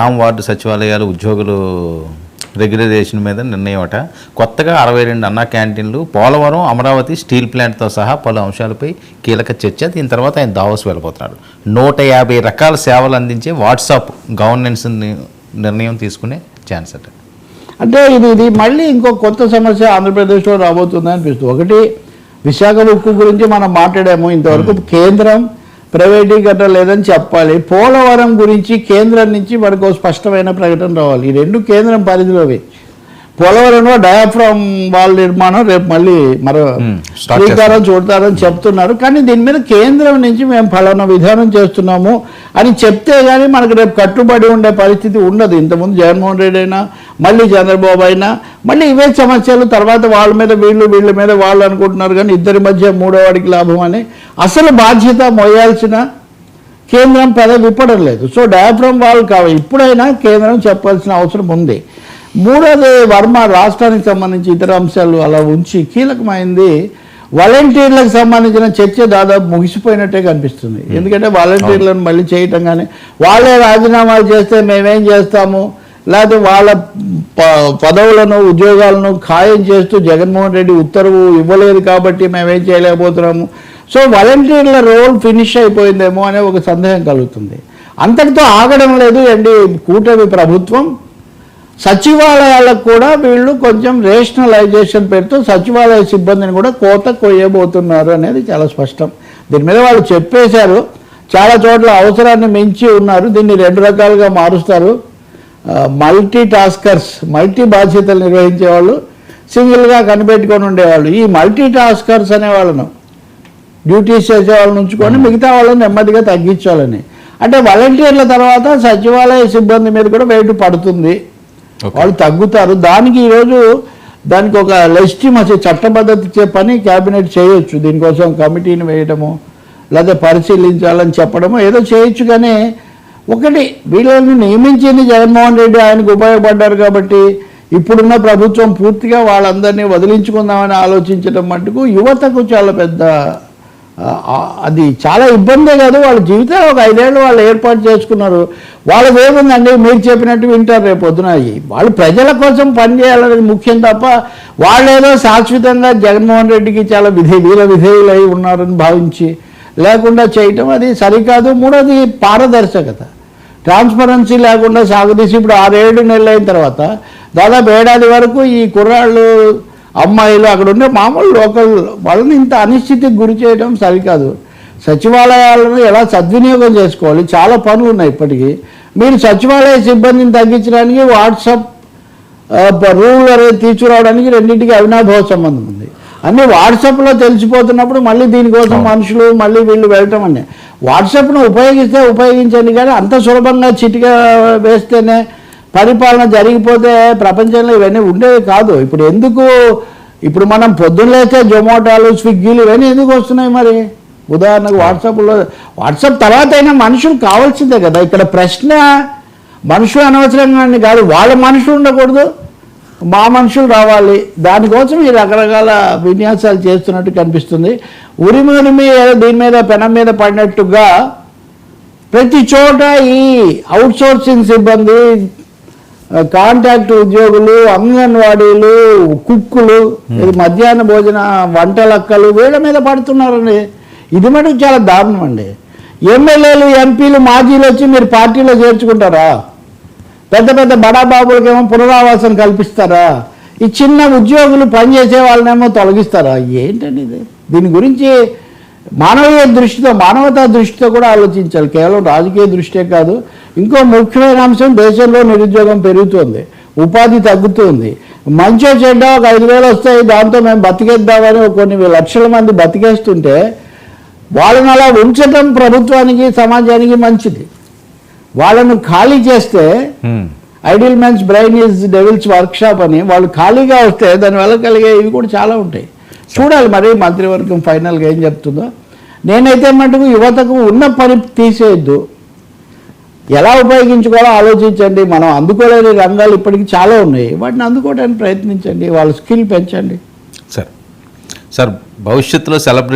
గ్రామ వార్డు సచివాలయాలు ఉద్యోగులు రెగ్యులరైజేషన్ మీద నిర్ణయం అట కొత్తగా అరవై రెండు అన్నా క్యాంటీన్లు పోలవరం అమరావతి స్టీల్ ప్లాంట్తో సహా పలు అంశాలపై కీలక చర్చ. దీని తర్వాత ఆయన దావోస్ వెళ్ళిపోతున్నాడు నూట యాభై రకాల సేవలు అందించే వాట్సాప్ గవర్నెన్స్ నిర్ణయం తీసుకునే ఛాన్స్ అట. అంటే ఇది ఇది మళ్ళీ ఇంకో కొత్త సమస్య ఆంధ్రప్రదేశ్లో రాబోతుంది అనిపిస్తుంది. ఒకటి విశాఖ ఉక్కు గురించి మనం మాట్లాడాము ఇంతవరకు. కేంద్రం ప్రైవేటీకరణ లేదని చెప్పాలి. పోలవరం గురించి కేంద్రం నుంచి మనకు స్పష్టమైన ప్రకటన రావాలి. ఈ రెండు కేంద్రం పరిధిలోవి. పోలవరంలో డయాఫ్రామ్ వాల్ నిర్మాణం రేపు మళ్ళీ మరో శ్రీకారం చూడతారని చెప్తున్నారు. కానీ దీని మీద కేంద్రం నుంచి మేము ఫలానా విధానం చేస్తున్నాము అని చెప్తే కానీ మనకు రేపు కట్టుబడి ఉండే పరిస్థితి ఉండదు. ఇంతకుముందు జగన్మోహన్ రెడ్డి అయినా మళ్ళీ చంద్రబాబు అయినా మళ్ళీ ఇవే సమస్యలు తర్వాత వాళ్ళ మీద వీళ్ళు వీళ్ళ మీద వాళ్ళు అనుకుంటున్నారు కానీ ఇద్దరి మధ్య మూడో వాడికి లాభం అని అసలు బాధ్యత మోయాల్సిన కేంద్రం పెద విప్పడం లేదు. సో డయాఫ్రమ్ వాళ్ళు కావాలి ఇప్పుడైనా కేంద్రం చెప్పాల్సిన అవసరం ఉంది. మూడోది వర్మ రాష్ట్రానికి సంబంధించి ఇతర అంశాలు అలా ఉంచి కీలకమైంది వాలంటీర్లకు సంబంధించిన చర్చ దాదాపు ముగిసిపోయినట్టే కనిపిస్తుంది. ఎందుకంటే వాలంటీర్లను మళ్ళీ చేయటం కానీ వాళ్ళే రాజీనామాలు చేస్తే మేమేం చేస్తాము? లేకపోతే వాళ్ళ పదవులను ఉద్యోగాలను ఖాయం చేస్తూ జగన్మోహన్ రెడ్డి ఉత్తర్వు ఇవ్వలేదు కాబట్టి మేమేం చేయలేకపోతున్నాము? సో వాలంటీర్ల రోల్ ఫినిష్ అయిపోయిందేమో అనే ఒక సందేహం కలుగుతుంది. అంతటితో ఆగడం లేదు. అండి కూటమి ప్రభుత్వం సచివాలయాలకు కూడా వీళ్ళు కొంచెం రేషనలైజేషన్ పెడుతూ సచివాలయ సిబ్బందిని కూడా కోత కొయ్యబోతున్నారు అనేది చాలా స్పష్టం. దీని మీద వాళ్ళు చెప్పేశారు. చాలా చోట్ల అవసరాన్ని మించి ఉన్నారు. దీన్ని రెండు రకాలుగా మారుస్తారు. మల్టీ టాస్కర్స్ మల్టీ బాధ్యతలు నిర్వహించే వాళ్ళు సింగిల్గా కనిపెట్టుకొని ఉండేవాళ్ళు. ఈ మల్టీ టాస్కర్స్ అనే వాళ్ళను డ్యూటీస్ చేసే వాళ్ళని ఉంచుకొని మిగతా వాళ్ళని నెమ్మదిగా తగ్గించాలని. అంటే వాలంటీర్ల తర్వాత సచివాలయ సిబ్బంది మీద కూడా వెయిట్ పడుతుంది. వాళ్ళు తగ్గుతారు. దానికి ఈరోజు దానికి ఒక లెజిటిమసీ చట్టబద్ధత ఇచ్చే పని క్యాబినెట్ చేయొచ్చు. దీనికోసం కమిటీని వేయడము లేదా పరిశీలించాలని చెప్పడము ఏదో చేయొచ్చు. కానీ ఒకటి వీళ్ళని నియమించింది జగన్మోహన్ రెడ్డి ఆయనకు ఉపయోగపడ్డారు కాబట్టి ఇప్పుడున్న ప్రభుత్వం పూర్తిగా వాళ్ళందరినీ వదిలించుకుందామని ఆలోచించడం మటుకు యువతకు చాలా పెద్ద అది చాలా ఇబ్బందే కాదు. వాళ్ళ జీవితాలు ఒక ఐదేళ్ళు వాళ్ళు ఏర్పాటు చేసుకున్నారు. వాళ్ళకి ఏముందండి? మీరు చెప్పినట్టు వింటారు రేపు పొద్దున. వాళ్ళు ప్రజల కోసం పనిచేయాలనేది ముఖ్యం తప్ప వాళ్ళేదో శాశ్వతంగా జగన్మోహన్ రెడ్డికి చాలా విధే విధేయులు అయి ఉన్నారని భావించి లేకుండా చేయటం అది సరికాదు. మూడోది పారదర్శకత. ట్రాన్స్పరెన్సీ లేకుండా సాగుదీసి ఇప్పుడు ఆరేడు నెలలు అయిన తర్వాత దాదాపు ఏడాది వరకు ఈ కుర్రాళ్ళు అమ్మాయిలు అక్కడ ఉండే మామూలు లోకల్ వాళ్ళని ఇంత అనిశ్చితికి గురి చేయడం సరికాదు. సచివాలయాలను ఎలా సద్వినియోగం చేసుకోవాలి? చాలా పనులు ఉన్నాయి ఇప్పటికీ. మీరు సచివాలయ సిబ్బందిని తగ్గించడానికి వాట్సాప్ రూల్ అనేది తీసుకురావడానికి రెండింటికి అవినాభావ సంబంధం ఉంది. అన్ని వాట్సాప్లో తెలిసిపోతున్నప్పుడు మళ్ళీ దీనికోసం మనుషులు మళ్ళీ వీళ్ళు వెళ్ళటం అనే వాట్సాప్ను ఉపయోగిస్తే ఉపయోగించండి కానీ అంత సులభంగా చిటిక వేస్తేనే పరిపాలన జరిగిపోతే ప్రపంచంలో ఇవన్నీ ఉండేవి కాదు. ఇప్పుడు ఎందుకు ఇప్పుడు మనం పొద్దున్నలేస్తే జొమాటోలు స్విగ్గీలు ఇవన్నీ ఎందుకు వస్తున్నాయి మరి? ఉదాహరణకు వాట్సాప్లో వాట్సాప్ తర్వాత అయినా మనుషులు కావాల్సిందే కదా. ఇక్కడ ప్రశ్న మనుషులు అనవసరంగా అని కాదు వాళ్ళ మనుషులు ఉండకూడదు. మా మనుషులు రావాలి. దానికోసం ఈ రకరకాల విన్యాసాలు చేస్తున్నట్టు కనిపిస్తుంది. ఉరిమి ఉరిమి దీని మీద పెనం మీద పడినట్టుగా ప్రతి చోట ఈ అవుట్సోర్సింగ్ సిబ్బంది కాంట్రాక్ట్ ఉద్యోగులు అంగన్వాడీలు కుక్కులు మధ్యాహ్న భోజన వంటలక్కలు వీళ్ళ మీద పడుతున్నారండి. ఇది మటుకు చాలా దారుణం అండి. ఎమ్మెల్యేలు ఎంపీలు మాజీలు వచ్చి మీరు పార్టీలో చేర్చుకుంటారా? పెద్ద పెద్ద బడాబాబులకేమో పునరావాసం కల్పిస్తారా? ఈ చిన్న ఉద్యోగులు పనిచేసే వాళ్ళనేమో తొలగిస్తారా? ఏంటండి ఇది? దీని గురించి మానవీయ దృష్టితో మానవతా దృష్టితో కూడా ఆలోచించాలి. కేవలం రాజకీయ దృష్టే కాదు ఇంకో ముఖ్యమైన అంశం దేశంలో నిరుద్యోగం పెరుగుతుంది ఉపాధి తగ్గుతుంది. మంచో చెడ్డ ఒక ఐదు వేలు వస్తాయి దాంతో మేము బతికేద్దామని కొన్ని లక్షల మంది బతికేస్తుంటే వాళ్ళని అలా ఉంచడం ప్రభుత్వానికి సమాజానికి మంచిది. వాళ్ళను ఖాళీ చేస్తే. Idle man's brain is devil's workshop అని వాళ్ళు ఖాళీగా వస్తే దానివల్ల కలిగే ఇవి కూడా చాలా ఉంటాయి. చూడాలి మరి మంత్రివర్గం ఫైనల్గా ఏం చెప్తుందో. నేనైతే మటుకు యువతకు ఉన్న పని తీసేయద్దు. ఎలా ఉపయోగించుకోవాలో ఆలోచించండి. మనం అందుకోలేని రంగాలు ఇప్పటికీ చాలా ఉన్నాయి. వాటిని అందుకోవడానికి ప్రయత్నించండి. వాళ్ళ స్కిల్ పెంచండి. సార్ సార్ భవిష్యత్తులో సెలబ్రిటీ